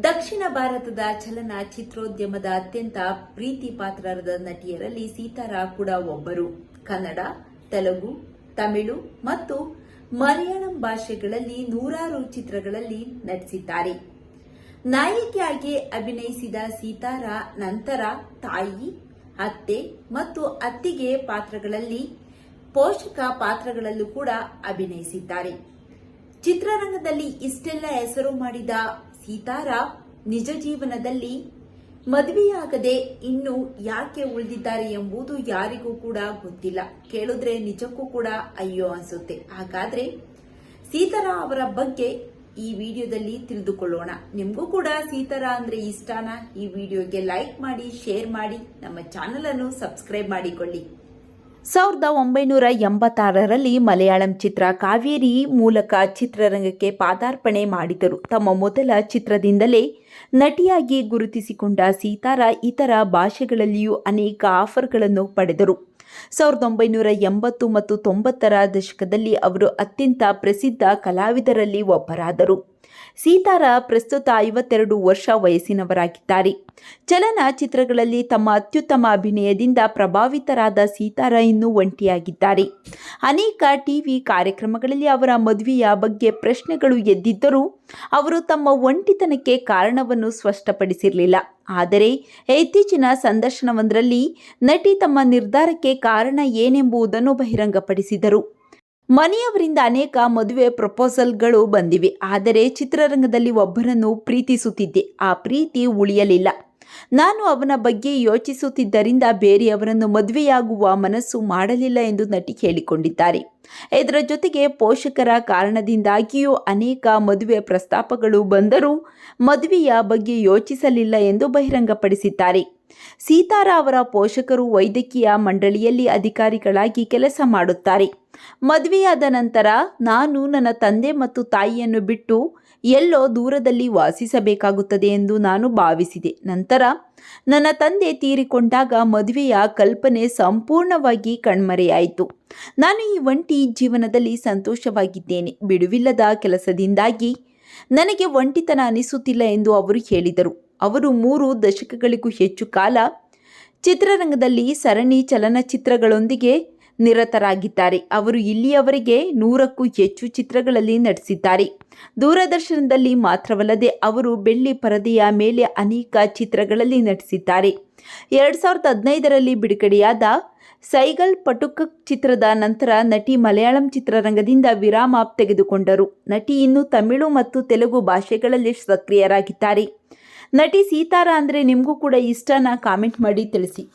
ದಕ್ಷಿಣ ಭಾರತದ ಚಲನಚಿತ್ರೋದ್ಯಮದ ಅತ್ಯಂತ ಪ್ರೀತಿ ಪಾತ್ರರದ ನಟಿಯರಲ್ಲಿ ಸೀತಾರಾ ಕೂಡ ಒಬ್ಬರು. ಕನ್ನಡ, ತೆಲುಗು, ತಮಿಳು ಮತ್ತು ಮಲಯಾಳಂ ಭಾಷೆಗಳಲ್ಲಿ ನೂರಾರು ಚಿತ್ರಗಳಲ್ಲಿ ನಟಿಸಿದ್ದಾರೆ. ನಾಯಕಿಯಾಗಿ ಅಭಿನಯಿಸಿದ ಸೀತಾರಾ ನಂತರ ತಾಯಿ, ಅತ್ತೆ ಮತ್ತು ಅತ್ತಿಗೆ ಪಾತ್ರಗಳಲ್ಲಿ ಪೋಷಕ ಪಾತ್ರಗಳಲ್ಲೂ ಕೂಡ ಅಭಿನಯಿಸಿದ್ದಾರೆ. ಚಿತ್ರರಂಗದಲ್ಲಿ ಇಷ್ಟೆಲ್ಲ ಹೆಸರು ಮಾಡಿದ ಸೀತಾರಾ ನಿಜ ಜೀವನದಲ್ಲಿ ಮದುವೆಯಾಗದೆ ಇನ್ನು ಯಾಕೆ ಉಳಿದಿದ್ದಾರೆ ಎಂಬುದು ಯಾರಿಗೂ ಕೂಡ ಗೊತ್ತಿಲ್ಲ. ಕೇಳಿದ್ರೆ ನಿಜಕ್ಕೂ ಕೂಡ ಅಯ್ಯೋ ಅನ್ಸುತ್ತೆ. ಹಾಗಾದ್ರೆ ಸೀತಾರಾ ಅವರ ಬಗ್ಗೆ ಈ ವಿಡಿಯೋದಲ್ಲಿ ತಿಳಿದುಕೊಳ್ಳೋಣ. ನಿಮಗೂ ಕೂಡ ಸೀತಾರಾ ಅಂದ್ರೆ ಇಷ್ಟನಾ? ಈ ವಿಡಿಯೋಗೆ ಲೈಕ್ ಮಾಡಿ ಶೇರ್ ಮಾಡಿ, ನಮ್ಮ ಚಾನೆಲ್ ಅನ್ನು ಸಬ್ಸ್ಕ್ರೈಬ್ ಮಾಡಿಕೊಳ್ಳಿ. ಸಾವಿರದ ಒಂಬೈನೂರ ಎಂಬತ್ತಾರರಲ್ಲಿ ಮಲಯಾಳಂ ಚಿತ್ರ ಕಾವೇರಿ ಮೂಲಕ ಚಿತ್ರರಂಗಕ್ಕೆ ಪಾದಾರ್ಪಣೆ ಮಾಡಿದರು. ತಮ್ಮ ಮೊದಲ ಚಿತ್ರದಿಂದಲೇ ನಟಿಯಾಗಿ ಗುರುತಿಸಿಕೊಂಡ ಸೀತಾರಾ ಇತರ ಭಾಷೆಗಳಲ್ಲಿಯೂ ಅನೇಕ ಆಫರ್ಗಳನ್ನು ಪಡೆದರು. ಸಾವಿರದ ಒಂಬೈನೂರ ಎಂಬತ್ತು ಮತ್ತು ತೊಂಬತ್ತರ ದಶಕದಲ್ಲಿ ಅವರು ಅತ್ಯಂತ ಪ್ರಸಿದ್ಧ ಕಲಾವಿದರಲ್ಲಿ ಒಬ್ಬರಾದರು. ಸೀತಾರ ಪ್ರಸ್ತುತ ಐವತ್ತೆರಡು ವರ್ಷ ವಯಸ್ಸಿನವರಾಗಿದ್ದಾರೆ. ಚಲನಚಿತ್ರಗಳಲ್ಲಿ ತಮ್ಮ ಅತ್ಯುತ್ತಮ ಅಭಿನಯದಿಂದ ಪ್ರಭಾವಿತರಾದ ಸೀತಾರ ಇನ್ನೂ ಒಂಟಿಯಾಗಿದ್ದಾರೆ. ಅನೇಕ ಟಿವಿ ಕಾರ್ಯಕ್ರಮಗಳಲ್ಲಿ ಅವರ ಮದುವೆಯ ಬಗ್ಗೆ ಪ್ರಶ್ನೆಗಳು ಎದ್ದಿದ್ದರೂ ಅವರು ತಮ್ಮ ಒಂಟಿತನಕ್ಕೆ ಕಾರಣವನ್ನು ಸ್ಪಷ್ಟಪಡಿಸಿರಲಿಲ್ಲ. ಆದರೆ ಇತ್ತೀಚಿನ ಸಂದರ್ಶನವೊಂದರಲ್ಲಿ ನಟಿ ತಮ್ಮ ನಿರ್ಧಾರಕ್ಕೆ ಕಾರಣ ಏನೆಂಬುದನ್ನು ಬಹಿರಂಗಪಡಿಸಿದರು. ಮನೆಯವರಿಂದ ಅನೇಕ ಮದುವೆ ಪ್ರಪೋಸಲ್ಗಳು ಬಂದಿವೆ. ಆದರೆ ಚಿತ್ರರಂಗದಲ್ಲಿ ಒಬ್ಬರನ್ನು ಪ್ರೀತಿಸುತ್ತಿದ್ದೆ. ಆ ಪ್ರೀತಿ ಉಳಿಯಲಿಲ್ಲ. ನಾನು ಅವನ ಬಗ್ಗೆ ಯೋಚಿಸುತ್ತಿದ್ದರಿಂದ ಬೇರೆಯವರನ್ನು ಮದುವೆಯಾಗುವ ಮನಸ್ಸು ಮಾಡಲಿಲ್ಲ ಎಂದು ನಟಿ ಹೇಳಿಕೊಂಡಿದ್ದಾರೆ. ಇದರ ಜೊತೆಗೆ ಪೋಷಕರ ಕಾರಣದಿಂದಾಗಿಯೂ ಅನೇಕ ಮದುವೆ ಪ್ರಸ್ತಾಪಗಳು ಬಂದರೂ ಮದುವೆಯ ಬಗ್ಗೆ ಯೋಚಿಸಲಿಲ್ಲ ಎಂದು ಬಹಿರಂಗಪಡಿಸಿದ್ದಾರೆ. ಸೀತಾರಾ ಅವರ ಪೋಷಕರು ವೈದ್ಯಕೀಯ ಮಂಡಳಿಯಲ್ಲಿ ಅಧಿಕಾರಿಗಳಾಗಿ ಕೆಲಸ ಮಾಡುತ್ತಾರೆ. ಮದುವೆಯಾದ ನಂತರ ನಾನು ನನ್ನ ತಂದೆ ಮತ್ತು ತಾಯಿಯನ್ನು ಬಿಟ್ಟು ಎಲ್ಲೋ ದೂರದಲ್ಲಿ ವಾಸಿಸಬೇಕಾಗುತ್ತದೆ ಎಂದು ನಾನು ಭಾವಿಸಿದೆ. ನಂತರ ನನ್ನ ತಂದೆ ತೀರಿಕೊಂಡಾಗ ಮದುವೆಯ ಕಲ್ಪನೆ ಸಂಪೂರ್ಣವಾಗಿ ಕಣ್ಮರೆಯಾಯಿತು. ನಾನು ಈ ಒಂಟಿ ಜೀವನದಲ್ಲಿ ಸಂತೋಷವಾಗಿದ್ದೇನೆ. ಬಿಡುವಿಲ್ಲದ ಕೆಲಸದಿಂದಾಗಿ ನನಗೆ ಒಂಟಿತನ ಅನಿಸುತ್ತಿಲ್ಲ ಎಂದು ಅವರು ಹೇಳಿದರು. ಅವರು ಮೂರು ದಶಕಗಳಿಗೂ ಹೆಚ್ಚು ಕಾಲ ಚಿತ್ರರಂಗದಲ್ಲಿ ಸರಣಿ ಚಲನಚಿತ್ರಗಳೊಂದಿಗೆ ನಿರತರಾಗಿದ್ದಾರೆ. ಅವರು ಇಲ್ಲಿಯವರೆಗೆ ನೂರಕ್ಕೂ ಹೆಚ್ಚು ಚಿತ್ರಗಳಲ್ಲಿ ನಟಿಸಿದ್ದಾರೆ. ದೂರದರ್ಶನದಲ್ಲಿ ಮಾತ್ರವಲ್ಲದೆ ಅವರು ಬೆಳ್ಳಿ ಪರದೆಯ ಮೇಲೆ ಅನೇಕ ಚಿತ್ರಗಳಲ್ಲಿ ನಟಿಸಿದ್ದಾರೆ. ಎರಡು ಸಾವಿರದ ಹದಿನೈದರಲ್ಲಿ ಬಿಡುಗಡೆಯಾದ ಸೈಗಲ್ ಪಟುಕ ಚಿತ್ರದ ನಂತರ ನಟಿ ಮಲಯಾಳಂ ಚಿತ್ರರಂಗದಿಂದ ವಿರಾಮ ತೆಗೆದುಕೊಂಡರು. ನಟಿ ಇನ್ನು ತಮಿಳು ಮತ್ತು ತೆಲುಗು ಭಾಷೆಗಳಲ್ಲಿ ಸಕ್ರಿಯರಾಗಿದ್ದಾರೆ. ನಟಿ ಸೀತಾರಾ ಅಂದರೆ ನಿಮಗೂ ಕೂಡ ಇಷ್ಟನ ಕಾಮೆಂಟ್ ಮಾಡಿ ತಿಳಿಸಿ.